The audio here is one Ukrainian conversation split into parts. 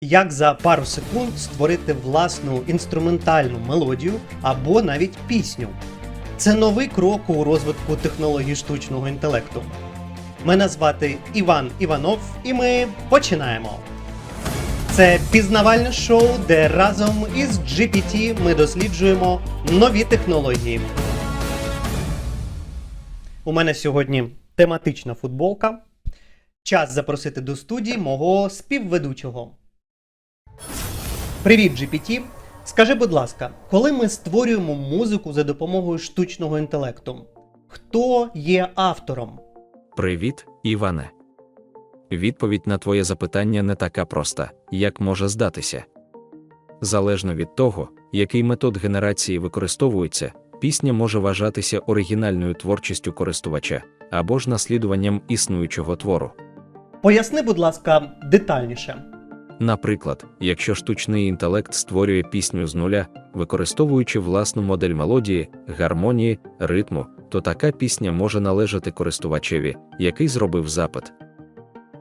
Як за пару секунд створити власну інструментальну мелодію або навіть пісню. Це новий крок у розвитку технологій штучного інтелекту. Мене звати Іван Іванов, і ми починаємо. Це пізнавальне шоу, де разом із GPT ми досліджуємо нові технології. У мене сьогодні тематична футболка. Час запросити до студії мого співведучого. Привіт, GPT. Скажи, будь ласка, коли ми створюємо музику за допомогою штучного інтелекту, хто є автором? Привіт, Іване. Відповідь на твоє запитання не така проста, як може здатися. Залежно від того, який метод генерації використовується, пісня може вважатися оригінальною творчістю користувача або ж наслідуванням існуючого твору. Поясни, будь ласка, детальніше. Наприклад, якщо штучний інтелект створює пісню з нуля, використовуючи власну модель мелодії, гармонії, ритму, то така пісня може належати користувачеві, який зробив запит.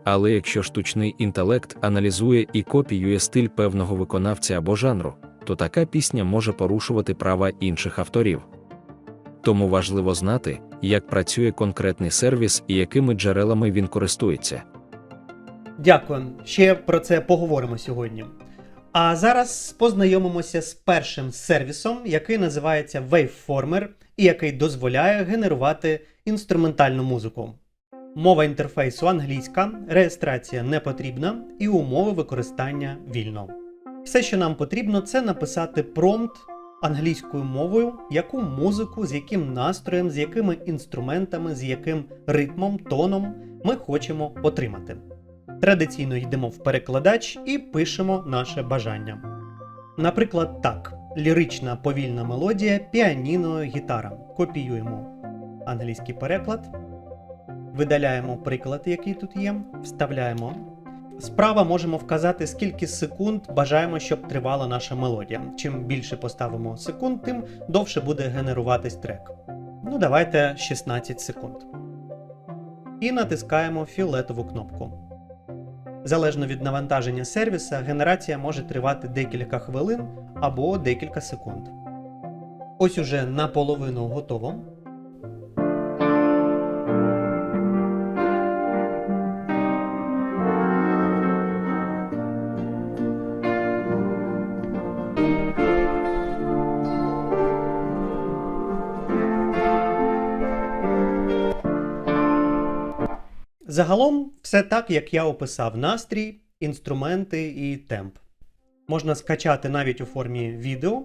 Але якщо штучний інтелект аналізує і копіює стиль певного виконавця або жанру, то така пісня може порушувати права інших авторів. Тому важливо знати, як працює конкретний сервіс і якими джерелами він користується. Дякую. Ще про це поговоримо сьогодні. А зараз познайомимося з першим сервісом, який називається Waveformer і який дозволяє генерувати інструментальну музику. Мова інтерфейсу англійська, реєстрація не потрібна і умови використання вільно. Все, що нам потрібно, це написати промпт англійською мовою, яку музику, з яким настроєм, з якими інструментами, з яким ритмом, тоном ми хочемо отримати. Традиційно йдемо в перекладач і пишемо наше бажання. Наприклад, так: лірична повільна мелодія, піаніно, гітара. Копіюємо англійський переклад, видаляємо приклад, який тут є, вставляємо. Справа можемо вказати, скільки секунд бажаємо, щоб тривала наша мелодія. Чим більше поставимо секунд, тим довше буде генеруватись трек. Ну, давайте 16 секунд. І натискаємо фіолетову кнопку. Залежно від навантаження сервіса, генерація може тривати декілька хвилин або декілька секунд. Ось уже наполовину готово. Загалом все так, як я описав: настрій, інструменти і темп. Можна скачати навіть у формі відео,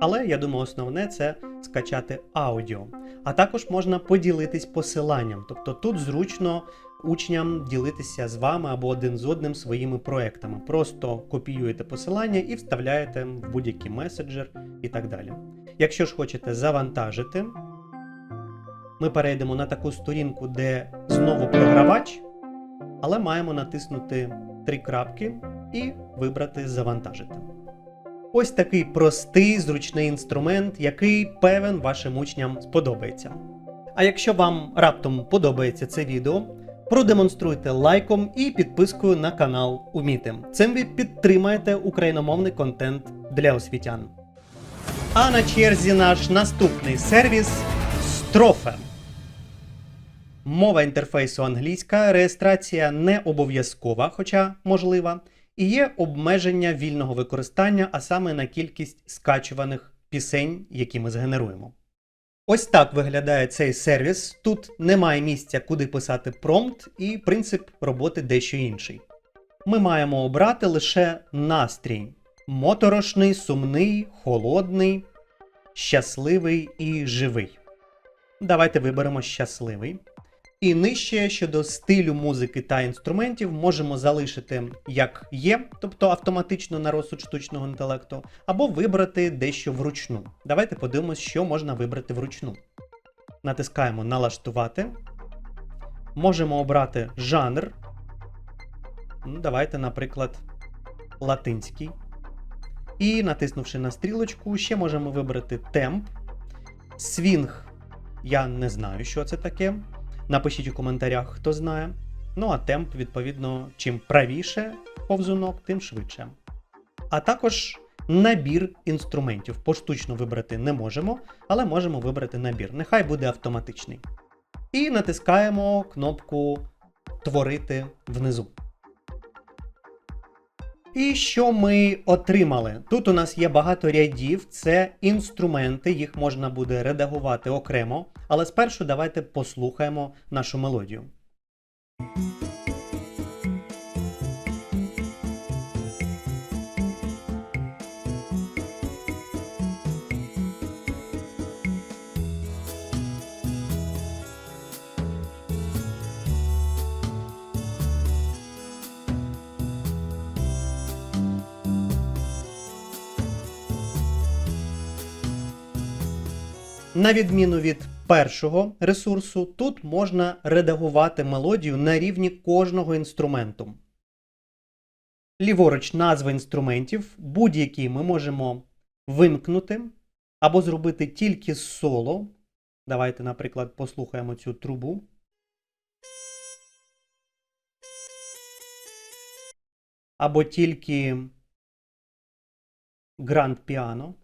але я думаю, основне це скачати аудіо. А також можна поділитись посиланням, тобто тут зручно учням ділитися з вами або один з одним своїми проектами. Просто копіюєте посилання і вставляєте в будь-який меседжер і так далі. Якщо ж хочете завантажити, ми перейдемо на таку сторінку, де знову програвач, але маємо натиснути три крапки і вибрати завантажити. Ось такий простий зручний інструмент, який певен вашим учням сподобається. А якщо вам раптом подобається це відео, продемонструйте лайком і підпискою на канал Уміти. Цим ви підтримаєте україномовний контент для освітян. А на черзі наш наступний сервіс Строфе. Мова інтерфейсу англійська, реєстрація не обов'язкова, хоча можлива, і є обмеження вільного використання, а саме на кількість скачуваних пісень, які ми згенеруємо. Ось так виглядає цей сервіс. Тут немає місця, куди писати промпт, і принцип роботи дещо інший. Ми маємо обрати лише настрій: моторошний, сумний, холодний, щасливий і живий. Давайте виберемо щасливий. І нижче щодо стилю музики та інструментів можемо залишити як є, тобто автоматично на розсуд штучного інтелекту, або вибрати дещо вручну. Давайте подивимось, що можна вибрати вручну. Натискаємо Налаштувати. Можемо обрати жанр. Ну, Давайте, наприклад, латинський. І натиснувши на стрілочку, ще можемо вибрати темп. Свінг. Я не знаю, що це таке. Напишіть у коментарях, хто знає. Ну а темп, відповідно, чим правіше повзунок, тим швидше. А також набір інструментів. Поштучно вибрати не можемо, але можемо вибрати набір. Нехай буде автоматичний. І натискаємо кнопку Творити внизу. І що ми отримали? Тут у нас є багато рядів, це інструменти, їх можна буде редагувати окремо. Але спершу давайте послухаємо нашу мелодію. На відміну від першого ресурсу, тут можна редагувати мелодію на рівні кожного інструменту. Ліворуч назви інструментів, будь-які ми можемо вимкнути або зробити тільки соло. Давайте, наприклад, послухаємо цю трубу. Або тільки гранд піано.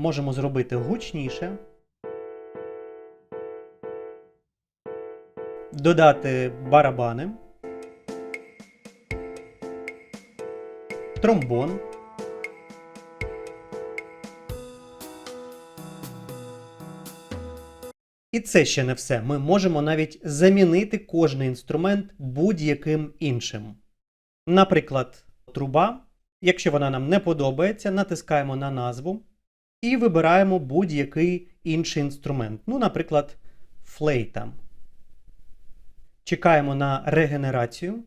Можемо зробити гучніше. Додати барабани. Тромбон. І це ще не все. Ми можемо навіть замінити кожний інструмент будь-яким іншим. Наприклад, труба. Якщо вона нам не подобається, натискаємо на назву і вибираємо будь-який інший інструмент. Ну, наприклад, флейта. Чекаємо на регенерацію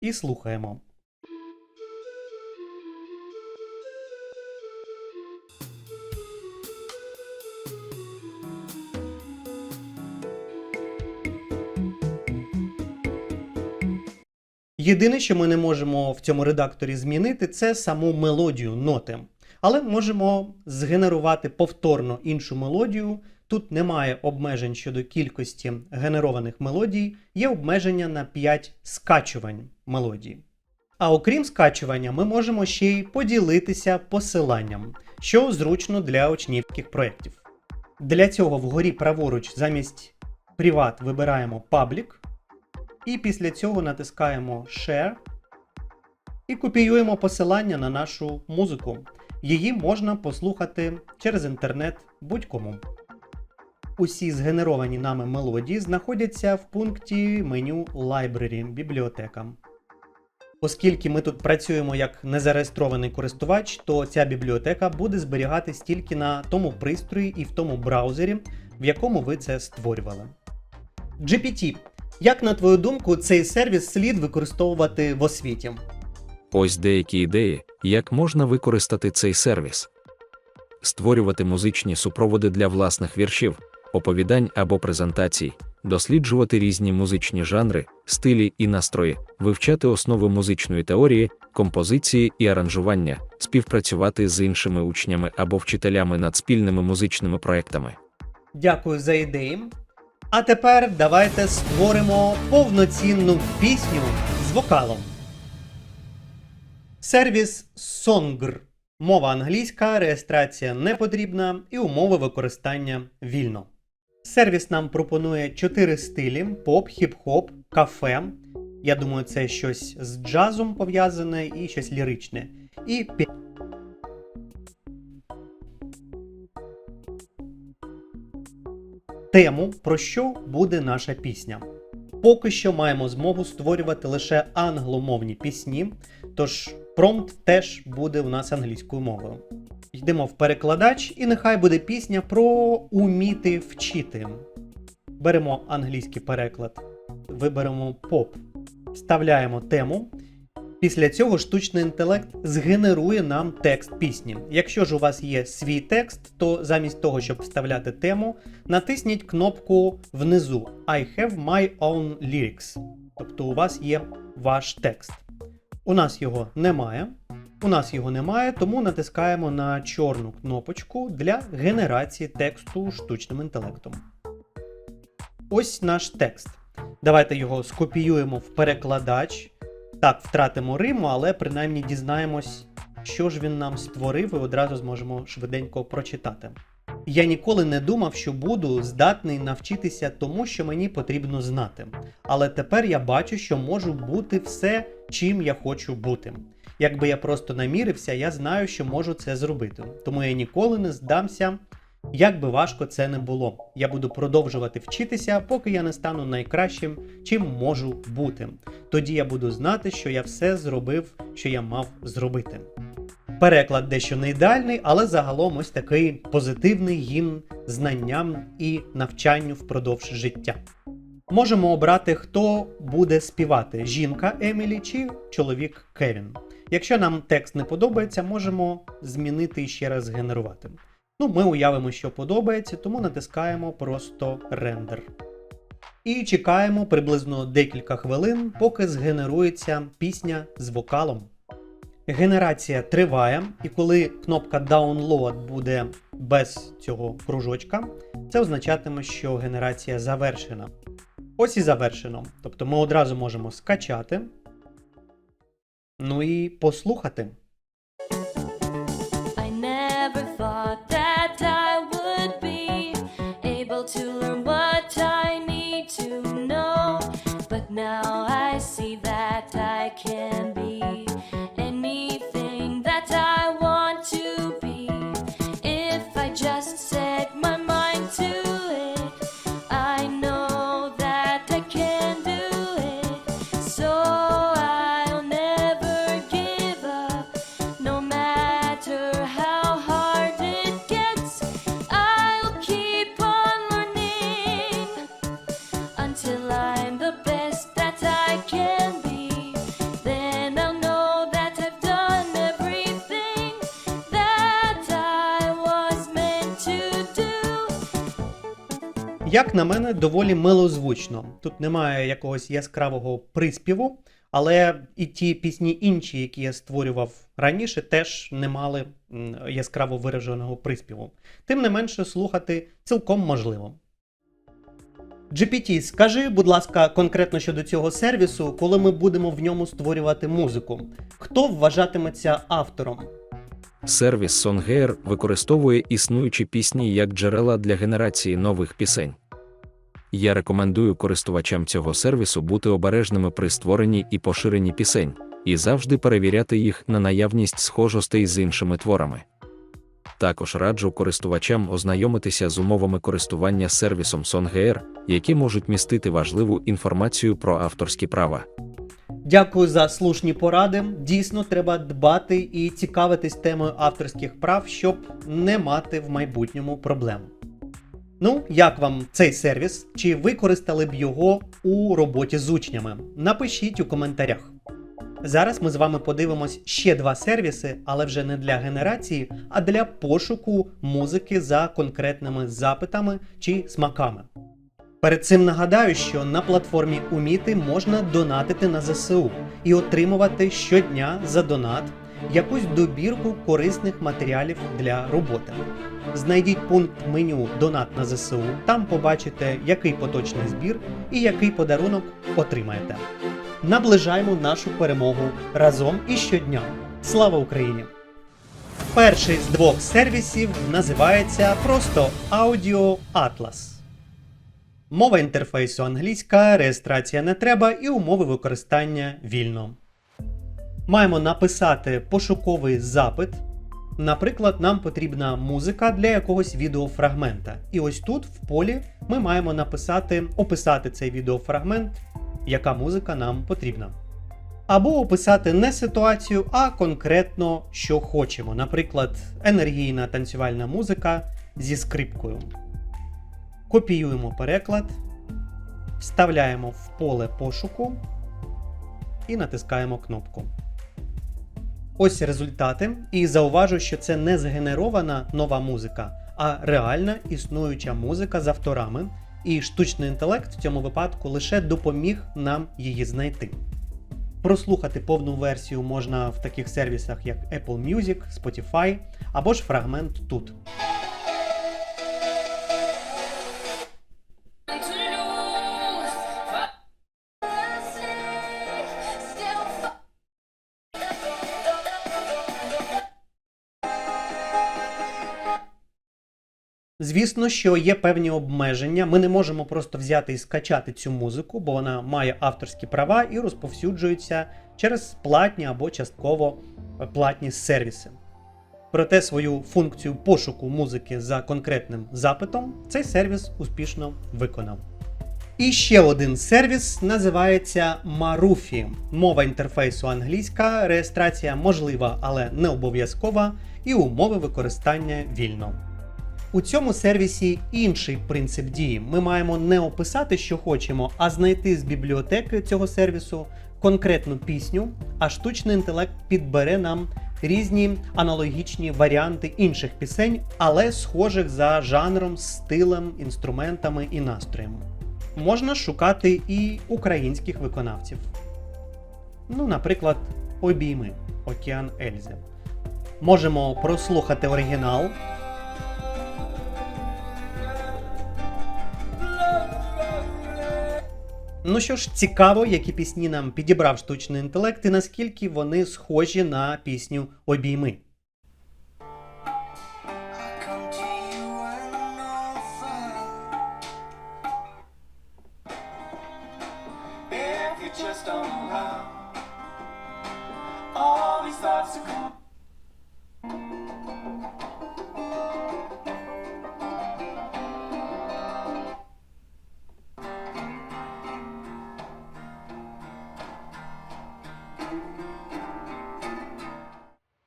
і слухаємо. Єдине, що ми не можемо в цьому редакторі змінити, це саму мелодію ноти. Але можемо згенерувати повторно іншу мелодію. Тут немає обмежень щодо кількості генерованих мелодій, є обмеження на 5 скачувань мелодії. А окрім скачування, ми можемо ще й поділитися посиланням, що зручно для учнівських проєктів. Для цього вгорі праворуч замість Privat вибираємо Public, і після цього натискаємо Share і копіюємо посилання на нашу музику. Її можна послухати через інтернет будь-кому. Усі згенеровані нами мелодії знаходяться в пункті меню Library бібліотека. Оскільки ми тут працюємо як незареєстрований користувач, то ця бібліотека буде зберігатись тільки на тому пристрої і в тому браузері, в якому ви це створювали. GPT. Як на твою думку, цей сервіс слід використовувати в освіті? Ось деякі ідеї, як можна використати цей сервіс. Створювати музичні супроводи для власних віршів, оповідань або презентацій, досліджувати різні музичні жанри, стилі і настрої, вивчати основи музичної теорії, композиції і аранжування, співпрацювати з іншими учнями або вчителями над спільними музичними проектами. Дякую за ідеї. А тепер давайте створимо повноцінну пісню з вокалом. Сервіс Songr. Мова англійська, реєстрація не потрібна і умови використання вільно. Сервіс нам пропонує 4 стилі: поп, хіп-хоп, кафе. Я думаю, це щось з джазом пов'язане і щось ліричне. І тему, про що буде наша пісня. Поки що маємо змогу створювати лише англомовні пісні, тож промпт теж буде у нас англійською мовою. Йдемо в перекладач, і нехай буде пісня про уміти вчити. Беремо англійський переклад, виберемо поп, вставляємо тему. Після цього штучний інтелект згенерує нам текст пісні. Якщо ж у вас є свій текст, то замість того, щоб вставляти тему, натисніть кнопку внизу I have my own lyrics. Тобто у вас є ваш текст. У нас його немає. У нас його немає, тому натискаємо на чорну кнопочку для генерації тексту штучним інтелектом. Ось наш текст. Давайте його скопіюємо в перекладач. Так, втратимо Риму, але принаймні дізнаємось, що ж він нам створив, і одразу зможемо швиденько прочитати. Я ніколи не думав, що буду здатний навчитися тому, що мені потрібно знати. Але тепер я бачу, що можу бути все, чим я хочу бути. Якби я просто намірився, я знаю, що можу це зробити. Тому я ніколи не здамся, як би важко це не було. Я буду продовжувати вчитися, поки я не стану найкращим, чим можу бути. Тоді я буду знати, що я все зробив, що я мав зробити. Переклад дещо не ідеальний, але загалом ось такий позитивний гімн знанням і навчанню впродовж життя. Можемо обрати, хто буде співати: жінка Емілі чи чоловік Кевін. Якщо нам текст не подобається, можемо змінити і ще раз генерувати. Ну, ми уявимо, що подобається, тому натискаємо просто рендер. І чекаємо приблизно декілька хвилин, поки згенерується пісня з вокалом. Генерація триває, і коли кнопка Download буде без цього кружочка, це означатиме, що генерація завершена. Ось і завершено. Тобто ми одразу можемо скачати. Ну і послухати. I never thought that I would be able to learn what I need to know. But now I see that I can be Як на мене, доволі милозвучно. Тут немає якогось яскравого приспіву, але і ті пісні інші, які я створював раніше, теж не мали яскраво вираженого приспіву. Тим не менше, слухати цілком можливо. GPT, скажи, будь ласка, конкретно щодо цього сервісу, коли ми будемо в ньому створювати музику. Хто вважатиметься автором? Сервіс Songhair використовує існуючі пісні як джерела для генерації нових пісень. Я рекомендую користувачам цього сервісу бути обережними при створенні і поширенні пісень, і завжди перевіряти їх на наявність схожостей з іншими творами. Також раджу користувачам ознайомитися з умовами користування сервісом Songhair, які можуть містити важливу інформацію про авторські права. Дякую за слушні поради. Дійсно, треба дбати і цікавитись темою авторських прав, щоб не мати в майбутньому проблем. Ну, як вам цей сервіс? Чи використали б його у роботі з учнями? Напишіть у коментарях. Зараз ми з вами подивимось ще два сервіси, але вже не для генерації, а для пошуку музики за конкретними запитами чи смаками. Перед цим нагадаю, що на платформі Уміти можна донатити на ЗСУ і отримувати щодня за донат якусь добірку корисних матеріалів для роботи. Знайдіть пункт меню Донат на ЗСУ, там побачите, який поточний збір і який подарунок отримаєте. Наближаємо нашу перемогу разом і щодня. Слава Україні! Перший з двох сервісів називається просто Audio Atlas. Мова інтерфейсу англійська, реєстрація не треба і умови використання вільно. Маємо написати пошуковий запит. Наприклад, нам потрібна музика для якогось відеофрагмента. І ось тут, в полі, ми маємо написати, описати цей відеофрагмент, яка музика нам потрібна. Або описати не ситуацію, а конкретно, що хочемо. Наприклад, енергійна танцювальна музика зі скрипкою. Копіюємо переклад, вставляємо в поле пошуку і натискаємо кнопку. Ось результати. І зауважу, що це не згенерована нова музика, а реальна існуюча музика з авторами, і штучний інтелект в цьому випадку лише допоміг нам її знайти. Прослухати повну версію можна в таких сервісах, як Apple Music, Spotify або ж фрагмент тут. Звісно, що є певні обмеження. Ми не можемо просто взяти і скачати цю музику, бо вона має авторські права і розповсюджується через платні або частково платні сервіси. Проте свою функцію пошуку музики за конкретним запитом цей сервіс успішно виконав. І ще один сервіс називається Marufi. Мова інтерфейсу англійська, реєстрація можлива, але не обов'язкова, і умови використання вільно. У цьому сервісі інший принцип дії. Ми маємо не описати, що хочемо, а знайти з бібліотеки цього сервісу конкретну пісню, а штучний інтелект підбере нам різні аналогічні варіанти інших пісень, але схожих за жанром, стилем, інструментами і настроями. Можна шукати і українських виконавців. Ну, наприклад, обійми Океан Ельзи. Можемо прослухати оригінал. Ну що ж, цікаво, які пісні нам підібрав штучний інтелект і наскільки вони схожі на пісню Обійми.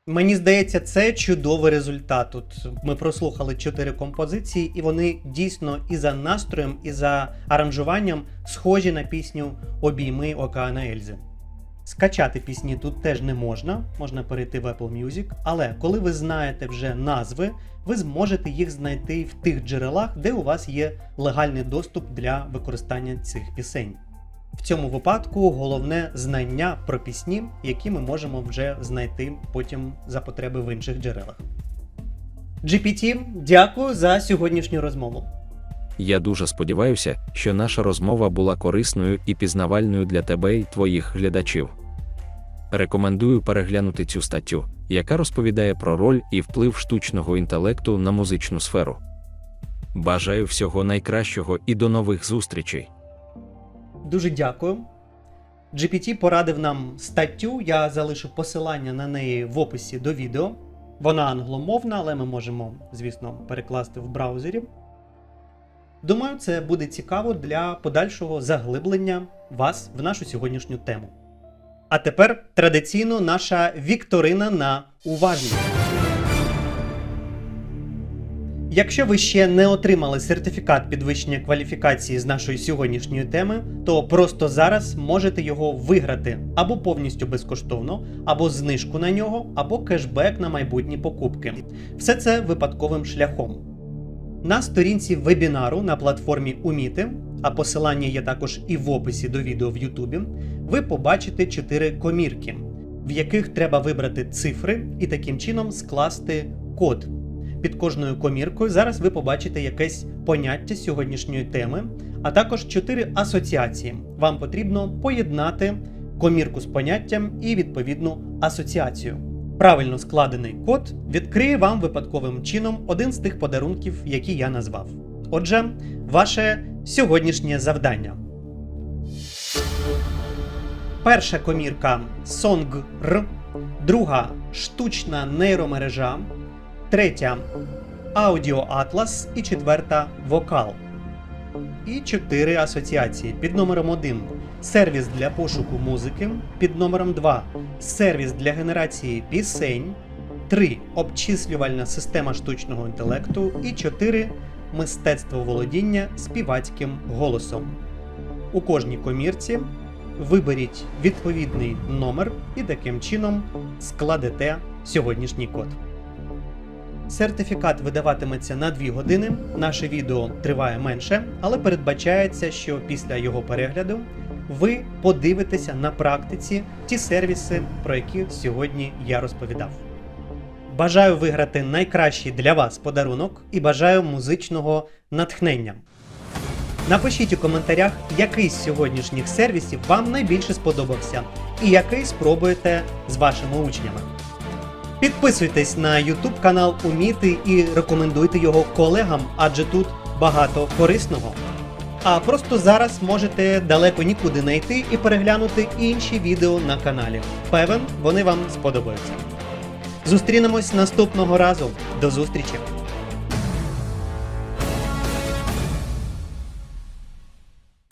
Мені здається, це чудовий результат. Тут ми прослухали чотири композиції, і вони дійсно і за настроєм, і за аранжуванням схожі на пісню Обійми Океана Ельзи. Скачати пісні тут теж не можна, можна перейти в Apple Music, але коли ви знаєте вже назви, ви зможете їх знайти в тих джерелах, де у вас є легальний доступ для використання цих пісень. В цьому випадку головне знання про пісні, які ми можемо вже знайти потім за потреби в інших джерелах. GPT, дякую за сьогоднішню розмову. Я дуже сподіваюся, що наша розмова була корисною і пізнавальною для тебе і твоїх глядачів. Рекомендую переглянути цю статтю, яка розповідає про роль і вплив штучного інтелекту на музичну сферу. Бажаю всього найкращого і до нових зустрічей. Дуже дякую. GPT порадив нам статтю, я залишу посилання на неї в описі до відео. Вона англомовна, але ми можемо, звісно, перекласти в браузері. Думаю, це буде цікаво для подальшого заглиблення вас в нашу сьогоднішню тему. А тепер традиційно наша вікторина на уважність. Якщо ви ще не отримали сертифікат підвищення кваліфікації з нашої сьогоднішньої теми, то просто зараз можете його виграти або повністю безкоштовно, або знижку на нього, або кешбек на майбутні покупки. Все це випадковим шляхом. На сторінці вебінару на платформі Уміти, а посилання є також і в описі до відео в Ютубі, ви побачите 4 комірки, в яких треба вибрати цифри і таким чином скласти код. Під кожною коміркою зараз ви побачите якесь поняття сьогоднішньої теми, а також 4 асоціації. Вам потрібно поєднати комірку з поняттям і відповідну асоціацію. Правильно складений код відкриє вам випадковим чином один з тих подарунків, які я назвав. Отже, ваше сьогоднішнє завдання. Перша комірка Song-R, друга штучна нейромережа, третя Аудіо Атлас і четверта Вокал. І чотири асоціації. Під номером 1 сервіс для пошуку музики. Під номером 2 сервіс для генерації пісень. 3 обчислювальна система штучного інтелекту. І 4 мистецтво володіння співацьким голосом. У кожній комірці виберіть відповідний номер і таким чином складете сьогоднішній код. Сертифікат видаватиметься на 2 години. Наше відео триває менше, але передбачається, що після його перегляду ви подивитеся на практиці ті сервіси, про які сьогодні я розповідав. Бажаю виграти найкращий для вас подарунок і бажаю музичного натхнення. Напишіть у коментарях, який з сьогоднішніх сервісів вам найбільше сподобався, і який спробуєте з вашими учнями. Підписуйтесь на YouTube канал Уміти і рекомендуйте його колегам, адже тут багато корисного. А просто зараз можете далеко нікуди не йти і переглянути інші відео на каналі. Певен, вони вам сподобаються. Зустрінемось наступного разу. До зустрічі!